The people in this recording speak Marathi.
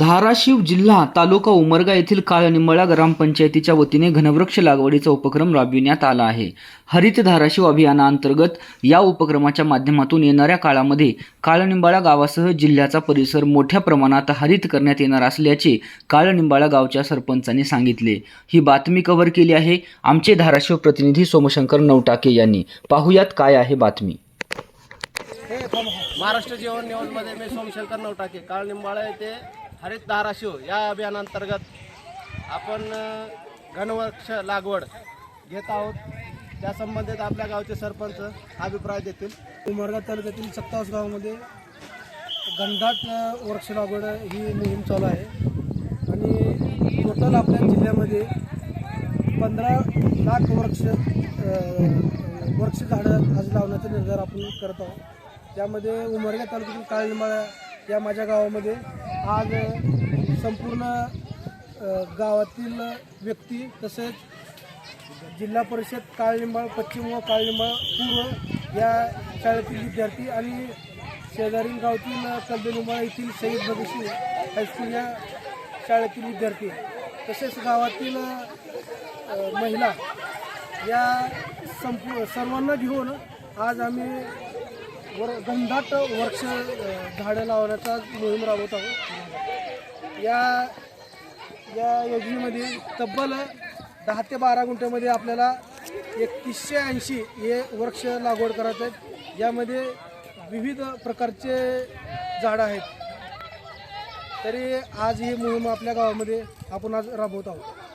धाराशिव जिल्हा तालुका उमरगा येथील काळनिंबाळा ग्रामपंचायतीच्या वतीने घनवृक्ष लागवडीचा उपक्रम राबविण्यात आला आहे. हरित धाराशिव अभियानाअंतर्गत या उपक्रमाच्या माध्यमातून येणाऱ्या काळामध्ये काळनिंबाळा गावासह जिल्ह्याचा परिसर मोठ्या प्रमाणात हरित करण्यात येणार असल्याचे काळनिंबाळा गावच्या सरपंचांनी सांगितले. ही बातमी कव्हर केली आहे आमचे धाराशिव प्रतिनिधी सोमशंकर नवटाके यांनी. पाहुयात काय आहे बातमी. महाराष्ट्र जीवन निवडमध्ये मी सोमशंकर नवटाके. काळनिंबाळा येथे हरित धाराशिव या अभियानांतर्गत आपण घनवृक्ष लागवड घेत आहोत. त्या संबंधित आपल्या गावचे सरपंच अभिप्राय देतील. उमरगा तालुक्यातील सत्तावस गावामध्ये गंधाट वृक्ष लागवड ही मोहीम चालू आहे. आणि टोटल आपल्या जिल्ह्यामध्ये पंधरा लाख वृक्ष वृक्ष झाडं आज लावण्याचा निर्धार आपण करत आहोत. त्यामध्ये उमरगा तालुक्यातील काळिंबाळा या माझ्या गावामध्ये आज संपूर्ण गावातील व्यक्ती तसेच जिल्हा परिषद काळलिंबाळ पश्चिम व काळलिंबाळ पूर्व या शाळेतील विद्यार्थी आणि शेजारी गावातील कलबेलिंबाळा येथील शहीद भगतसिंग हायस्कूल या शाळेतील विद्यार्थी तसेच गावातील महिला या संपू सर्वांना घेऊन आज आम्ही वर गंधाट वृक्ष झाडं लावण्याचा मोहीम राबवत आहोत. या या योजनेमध्ये तब्बल दहा ते बारा गुंठ्यामध्ये आपल्याला एकतीसशे ऐंशी हे वृक्ष लागवड करायचं आहेत. यामध्ये विविध प्रकारचे झाडं आहेत. तरी आज ही मोहीम आपल्या गावामध्ये आपण आज राबवत आहोत.